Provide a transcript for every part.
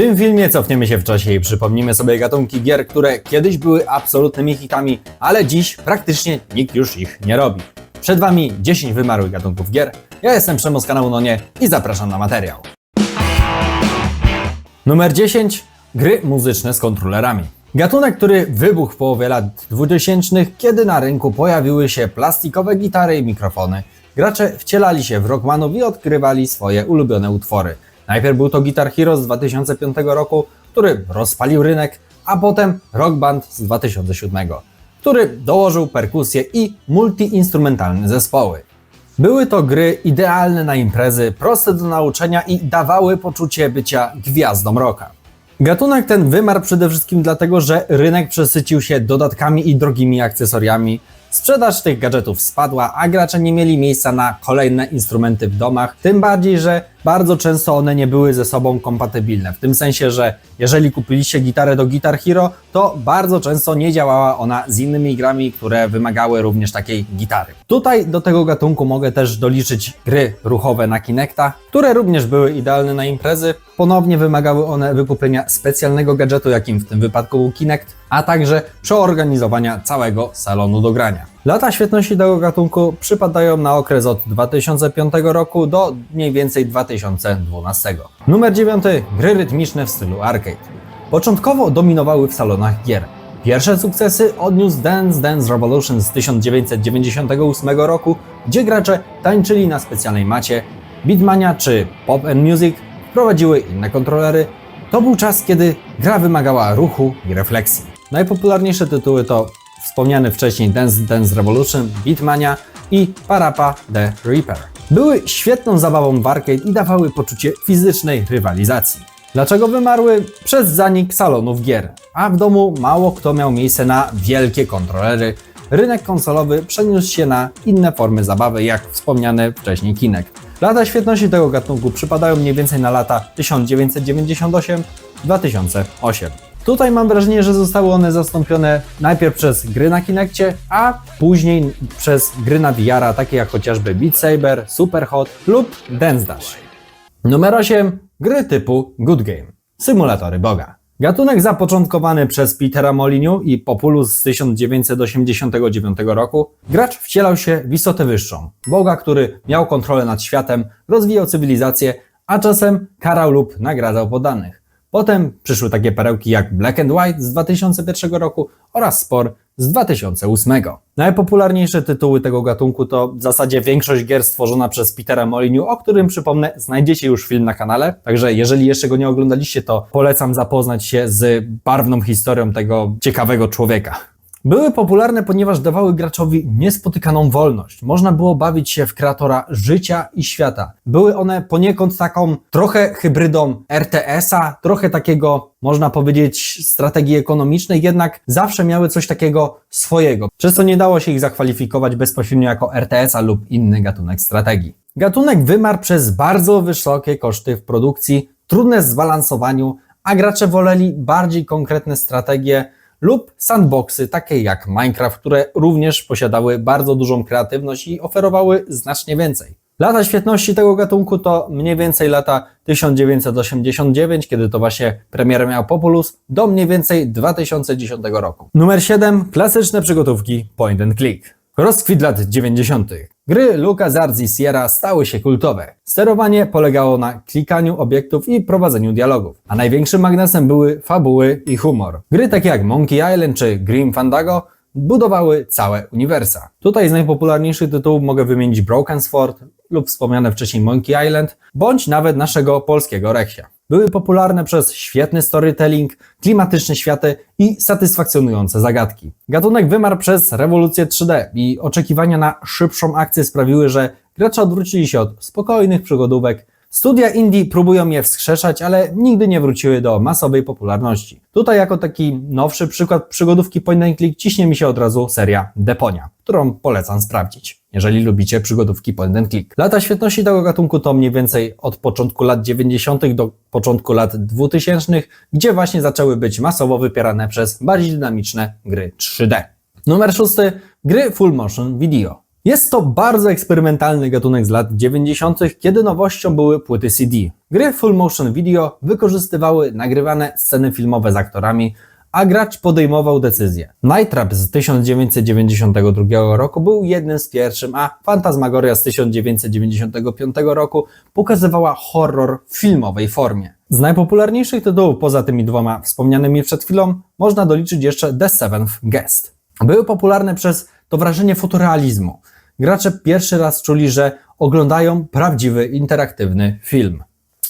tym filmie cofniemy się w czasie i przypomnimy sobie gatunki gier, które kiedyś były absolutnymi hitami, ale dziś praktycznie nikt już ich nie robi. Przed Wami 10 wymarłych gatunków gier. Ja jestem Przemo z kanału Nonie i zapraszam na materiał. Numer 10. Gry muzyczne z kontrolerami. Gatunek, który wybuchł w połowie lat 2000, kiedy na rynku pojawiły się plastikowe gitary i mikrofony. Gracze wcielali się w rockmanów i odkrywali swoje ulubione utwory. Najpierw był to Guitar Hero z 2005 roku, który rozpalił rynek, a potem Rock Band z 2007, który dołożył perkusję i multiinstrumentalne zespoły. Były to gry idealne na imprezy, proste do nauczenia i dawały poczucie bycia gwiazdą rocka. Gatunek ten wymarł przede wszystkim dlatego, że rynek przesycił się dodatkami i drogimi akcesoriami. Sprzedaż tych gadżetów spadła, a gracze nie mieli miejsca na kolejne instrumenty w domach, tym bardziej, że bardzo często one nie były ze sobą kompatybilne. W tym sensie, że jeżeli kupiliście gitarę do Guitar Hero, to bardzo często nie działała ona z innymi grami, które wymagały również takiej gitary. Tutaj do tego gatunku mogę też doliczyć gry ruchowe na Kinecta, które również były idealne na imprezy. Ponownie wymagały one wykupienia specjalnego gadżetu, jakim w tym wypadku był Kinect, a także przeorganizowania całego salonu do grania. Lata świetności tego gatunku przypadają na okres od 2005 roku do mniej więcej 2012. Numer 9. Gry rytmiczne w stylu arcade. Początkowo dominowały w salonach gier. Pierwsze sukcesy odniósł Dance Dance Revolution z 1998 roku, gdzie gracze tańczyli na specjalnej macie. Beatmania czy Pop and Music wprowadziły inne kontrolery. To był czas, kiedy gra wymagała ruchu i refleksji. Najpopularniejsze tytuły to wspomniany wcześniej Dance Dance Revolution, Beatmania i Parappa the Reaper. Były świetną zabawą w arcade i dawały poczucie fizycznej rywalizacji. Dlaczego wymarły? Przez zanik salonów gier, a w domu mało kto miał miejsce na wielkie kontrolery. Rynek konsolowy przeniósł się na inne formy zabawy, jak wspomniany wcześniej Kinect. Lata świetności tego gatunku przypadają mniej więcej na lata 1998-2008. Tutaj mam wrażenie, że zostały one zastąpione najpierw przez gry na Kinectie, a później przez gry na VR, takie jak chociażby Beat Saber, Superhot lub Dance Dash. Numer 8. Gry typu Good Game. Symulatory Boga. Gatunek zapoczątkowany przez Petera Molyneux i Populus z 1989 roku, gracz wcielał się w istotę wyższą, Boga, który miał kontrolę nad światem, rozwijał cywilizację, a czasem karał lub nagradzał podanych. Potem przyszły takie perełki jak Black and White z 2001 roku oraz Spor z 2008. Najpopularniejsze tytuły tego gatunku to w zasadzie większość gier stworzona przez Petera Molyneux, o którym przypomnę, znajdziecie już film na kanale. Także jeżeli jeszcze go nie oglądaliście, to polecam zapoznać się z barwną historią tego ciekawego człowieka. Były popularne, ponieważ dawały graczowi niespotykaną wolność. Można było bawić się w kreatora życia i świata. Były one poniekąd taką trochę hybrydą RTS-a, trochę takiego, można powiedzieć, strategii ekonomicznej, jednak zawsze miały coś takiego swojego, przez co nie dało się ich zakwalifikować bezpośrednio jako RTS-a lub inny gatunek strategii. Gatunek wymarł przez bardzo wysokie koszty w produkcji, trudne w zbalansowaniu, a gracze woleli bardziej konkretne strategie, lub sandboxy takie jak Minecraft, które również posiadały bardzo dużą kreatywność i oferowały znacznie więcej. Lata świetności tego gatunku to mniej więcej lata 1989, kiedy to właśnie premierę miał Populus, do mniej więcej 2010 roku. Numer 7. Klasyczne przygotówki point and click. Rozkwit lat 90. Gry LucasArts i Sierra stały się kultowe. Sterowanie polegało na klikaniu obiektów i prowadzeniu dialogów, a największym magnesem były fabuły i humor. Gry takie jak Monkey Island czy Grim Fandango budowały całe uniwersa. Tutaj z najpopularniejszych tytułów mogę wymienić Broken Sword lub wspomniane wcześniej Monkey Island, bądź nawet naszego polskiego Reksia. Były popularne przez świetny storytelling, klimatyczne światy i satysfakcjonujące zagadki. Gatunek wymarł przez rewolucję 3D i oczekiwania na szybszą akcję sprawiły, że gracze odwrócili się od spokojnych przygodówek Studia indie próbują je wskrzeszać, ale nigdy nie wróciły do masowej popularności. Tutaj jako taki nowszy przykład przygodówki point and click ciśnie mi się od razu seria Deponia, którą polecam sprawdzić, jeżeli lubicie przygodówki point and click. Lata świetności tego gatunku to mniej więcej od początku lat 90. do początku lat 2000, gdzie właśnie zaczęły być masowo wypierane przez bardziej dynamiczne gry 3D. Numer szósty. Gry full motion video. Jest to bardzo eksperymentalny gatunek z lat 90., kiedy nowością były płyty CD. Gry full motion video wykorzystywały nagrywane sceny filmowe z aktorami, a gracz podejmował decyzje. Night Trap z 1992 roku był jednym z pierwszym, a Fantasmagoria z 1995 roku pokazywała horror w filmowej formie. Z najpopularniejszych tytułów poza tymi dwoma wspomnianymi przed chwilą można doliczyć jeszcze The Seventh Guest. Były popularne przez to wrażenie fotorealizmu. Gracze pierwszy raz czuli, że oglądają prawdziwy, interaktywny film.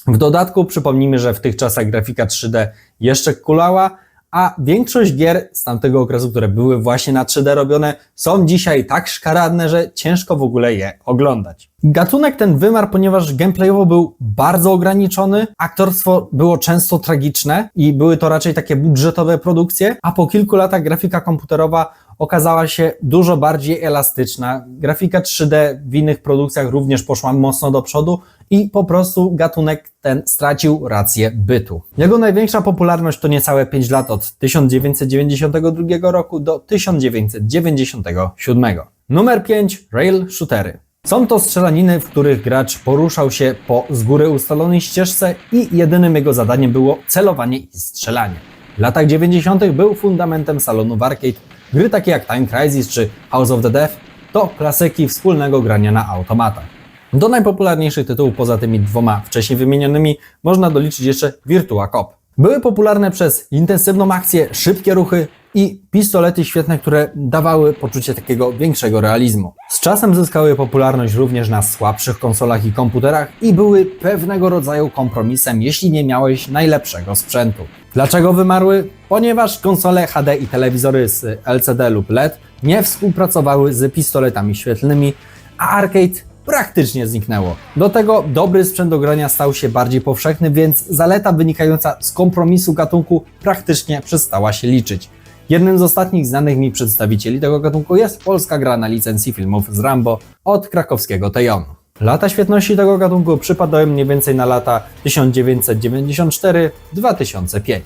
W dodatku przypomnijmy, że w tych czasach grafika 3D jeszcze kulała, a większość gier z tamtego okresu, które były właśnie na 3D robione, są dzisiaj tak szkaradne, że ciężko w ogóle je oglądać. Gatunek ten wymarł, ponieważ gameplayowo był bardzo ograniczony, aktorstwo było często tragiczne i były to raczej takie budżetowe produkcje, a po kilku latach grafika komputerowa okazała się dużo bardziej elastyczna. Grafika 3D w innych produkcjach również poszła mocno do przodu i po prostu gatunek ten stracił rację bytu. Jego największa popularność to niecałe 5 lat od 1992 roku do 1997. Numer 5 Rail Shootery. Są to strzelaniny, w których gracz poruszał się po z góry ustalonej ścieżce i jedynym jego zadaniem było celowanie i strzelanie. W latach 90. był fundamentem salonów arcade. Gry takie jak Time Crisis czy House of the Death to klasyki wspólnego grania na automatach. Do najpopularniejszych tytułów poza tymi dwoma wcześniej wymienionymi można doliczyć jeszcze Virtua Cop. Były popularne przez intensywną akcję, szybkie ruchy i pistolety świetne, które dawały poczucie takiego większego realizmu. Z czasem zyskały popularność również na słabszych konsolach i komputerach i były pewnego rodzaju kompromisem, jeśli nie miałeś najlepszego sprzętu. Dlaczego wymarły? Ponieważ konsole HD i telewizory z LCD lub LED nie współpracowały z pistoletami świetlnymi, a arcade praktycznie zniknęło. Do tego dobry sprzęt do grania stał się bardziej powszechny, więc zaleta wynikająca z kompromisu gatunku praktycznie przestała się liczyć. Jednym z ostatnich znanych mi przedstawicieli tego gatunku jest polska gra na licencji filmów z Rambo od krakowskiego Tejonu. Lata świetności tego gatunku przypadają mniej więcej na lata 1994-2005.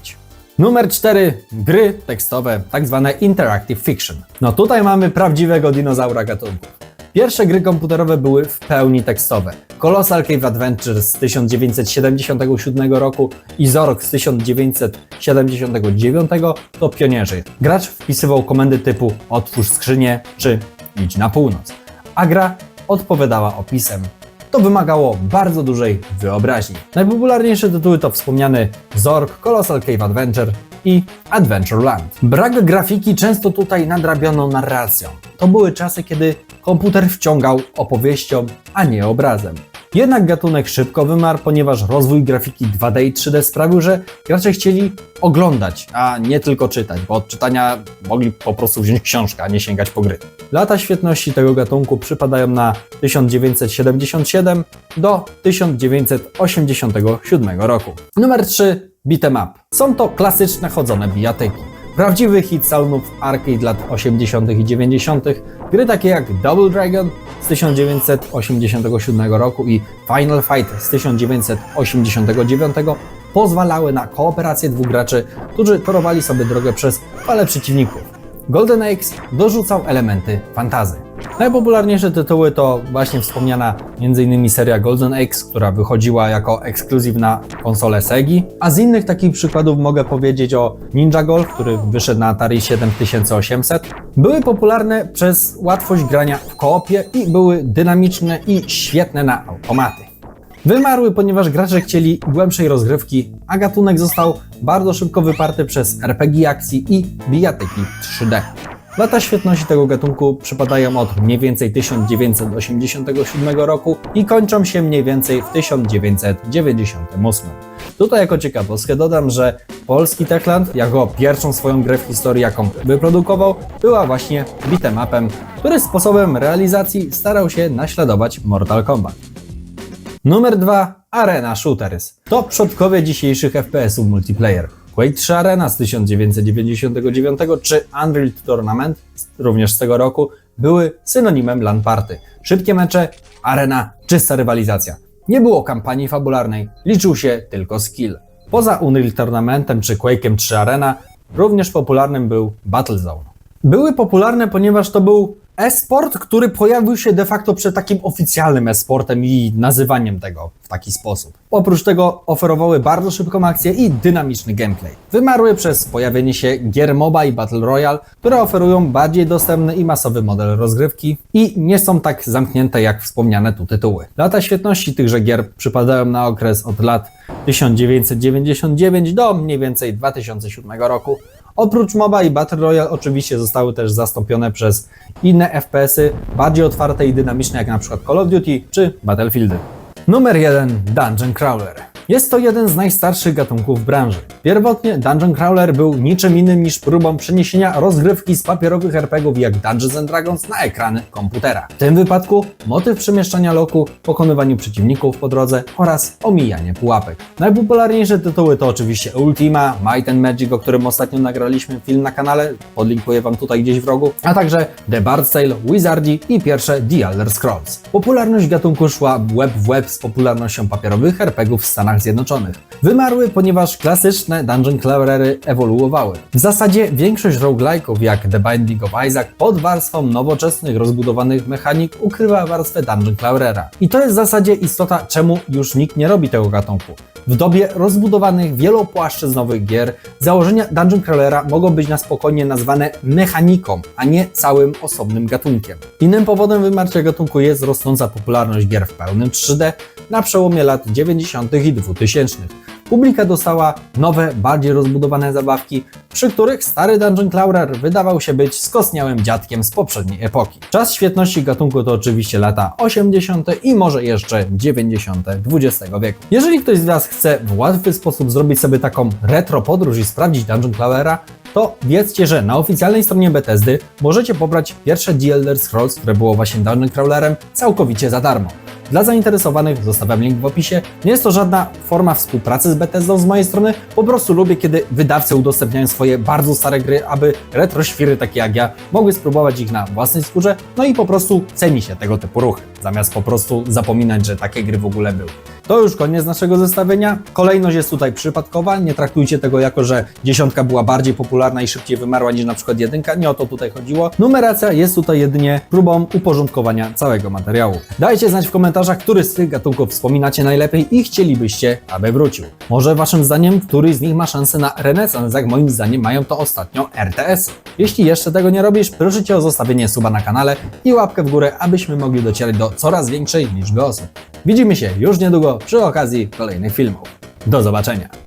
Numer 4. Gry tekstowe, tak zwane interactive fiction. No tutaj mamy prawdziwego dinozaura gatunku. Pierwsze gry komputerowe były w pełni tekstowe. Colossal Cave Adventure z 1977 roku i Zork z 1979 to pionierzy. Gracz wpisywał komendy typu otwórz skrzynię czy idź na północ, a gra odpowiadała opisem. To wymagało bardzo dużej wyobraźni. Najpopularniejsze tytuły to wspomniany Zork, Colossal Cave Adventure i Adventureland. Brak grafiki często tutaj nadrabiono narracją. To były czasy, kiedy komputer wciągał opowieścią, a nie obrazem. Jednak gatunek szybko wymarł, ponieważ rozwój grafiki 2D i 3D sprawił, że gracze chcieli oglądać, a nie tylko czytać, bo od czytania mogli po prostu wziąć książkę, a nie sięgać po gry. Lata świetności tego gatunku przypadają na 1977 do 1987 roku. Numer 3 Beat'em Up. Są to klasyczne chodzone bijatyki. Prawdziwy hit salonów arcade lat 80. i 90. Gry takie jak Double Dragon z 1987 roku i Final Fight z 1989 pozwalały na kooperację dwóch graczy, którzy torowali sobie drogę przez fale przeciwników. Golden Axe dorzucał elementy fantazy. Najpopularniejsze tytuły to właśnie wspomniana m.in. seria Golden Axe, która wychodziła jako ekskluzyw na konsolę Segi, a z innych takich przykładów mogę powiedzieć o Ninja Golf, który wyszedł na Atari 7800. Były popularne przez łatwość grania w koopie i były dynamiczne i świetne na automaty. Wymarły, ponieważ gracze chcieli głębszej rozgrywki, a gatunek został bardzo szybko wyparty przez RPG akcji i bijatyki 3D. Lata świetności tego gatunku przypadają od mniej więcej 1987 roku i kończą się mniej więcej w 1998. Tutaj jako ciekawostkę dodam, że polski Techland jako pierwszą swoją grę w historii, jaką wyprodukował, była właśnie beat'em upem, który sposobem realizacji starał się naśladować Mortal Kombat. Numer 2. Arena Shooters. To przodkowie dzisiejszych FPS-ów multiplayer. Quake 3 Arena z 1999 czy Unreal Tournament, również z tego roku, były synonimem LAN party. Szybkie mecze, arena, czysta rywalizacja. Nie było kampanii fabularnej, liczył się tylko skill. Poza Unreal Tournamentem czy Quake'em 3 Arena, również popularnym był Battlezone. Były popularne, ponieważ to był e-sport, który pojawił się de facto przed takim oficjalnym e-sportem i nazywaniem tego w taki sposób. Oprócz tego oferowały bardzo szybką akcję i dynamiczny gameplay. Wymarły przez pojawienie się gier MOBA i Battle Royale, które oferują bardziej dostępny i masowy model rozgrywki i nie są tak zamknięte jak wspomniane tu tytuły. Lata świetności tychże gier przypadają na okres od lat 1999 do mniej więcej 2007 roku. Oprócz MOBA i Battle Royale oczywiście zostały też zastąpione przez inne FPS-y, bardziej otwarte i dynamiczne jak na przykład Call of Duty czy Battlefieldy. Numer 1 Dungeon Crawler. Jest to jeden z najstarszych gatunków branży. Pierwotnie Dungeon Crawler był niczym innym niż próbą przeniesienia rozgrywki z papierowych RPGów jak Dungeons and Dragons na ekrany komputera. W tym wypadku motyw przemieszczania loku, pokonywaniu przeciwników po drodze oraz omijanie pułapek. Najpopularniejsze tytuły to oczywiście Ultima, Might and Magic, o którym ostatnio nagraliśmy film na kanale, podlinkuję Wam tutaj gdzieś w rogu, a także The Bard's Tale, Wizardie i pierwsze The Elder Scrolls. Popularność gatunku szła web w web z popularnością papierowych RPGów w Stanach Zjednoczonych. Wymarły, ponieważ klasyczne dungeon crawlery ewoluowały. W zasadzie większość roguelike'ów jak The Binding of Isaac pod warstwą nowoczesnych, rozbudowanych mechanik ukrywa warstwę dungeon crawlera. I to jest w zasadzie istota, czemu już nikt nie robi tego gatunku. W dobie rozbudowanych wielopłaszczyznowych gier założenia dungeon crawlera mogą być na spokojnie nazwane mechaniką, a nie całym osobnym gatunkiem. Innym powodem wymarcia gatunku jest rosnąca popularność gier w pełnym 3D na przełomie lat 90. i 2000. Publika dostała nowe, bardziej rozbudowane zabawki, przy których stary Dungeon Crawler wydawał się być skostniałym dziadkiem z poprzedniej epoki. Czas świetności gatunku to oczywiście lata 80. i może jeszcze 90. XX wieku. Jeżeli ktoś z Was chce w łatwy sposób zrobić sobie taką retro podróż i sprawdzić Dungeon Crawlera, to wiedzcie, że na oficjalnej stronie Bethesdy możecie pobrać pierwsze The Elder Scrolls, które było właśnie Dungeon Crawlerem, całkowicie za darmo. Dla zainteresowanych zostawiam link w opisie. Nie jest to żadna forma współpracy z Bethesdą z mojej strony, po prostu lubię, kiedy wydawcy udostępniają swoje bardzo stare gry, aby retro świry takie jak ja mogły spróbować ich na własnej skórze, no i po prostu ceni się tego typu ruchy, zamiast po prostu zapominać, że takie gry w ogóle były. To już koniec naszego zestawienia. Kolejność jest tutaj przypadkowa. Nie traktujcie tego jako, że dziesiątka była bardziej popularna i szybciej wymarła niż na przykład jedynka. Nie o to tutaj chodziło. Numeracja jest tutaj jedynie próbą uporządkowania całego materiału. Dajcie znać w komentarzach, który z tych gatunków wspominacie najlepiej i chcielibyście, aby wrócił. Może waszym zdaniem któryś z nich ma szansę na renesans, jak moim zdaniem mają to ostatnio RTS. Jeśli jeszcze tego nie robisz, proszę Cię o zostawienie suba na kanale i łapkę w górę, abyśmy mogli docierać do coraz większej liczby osób. Widzimy się już niedługo przy okazji kolejnych filmów. Do zobaczenia!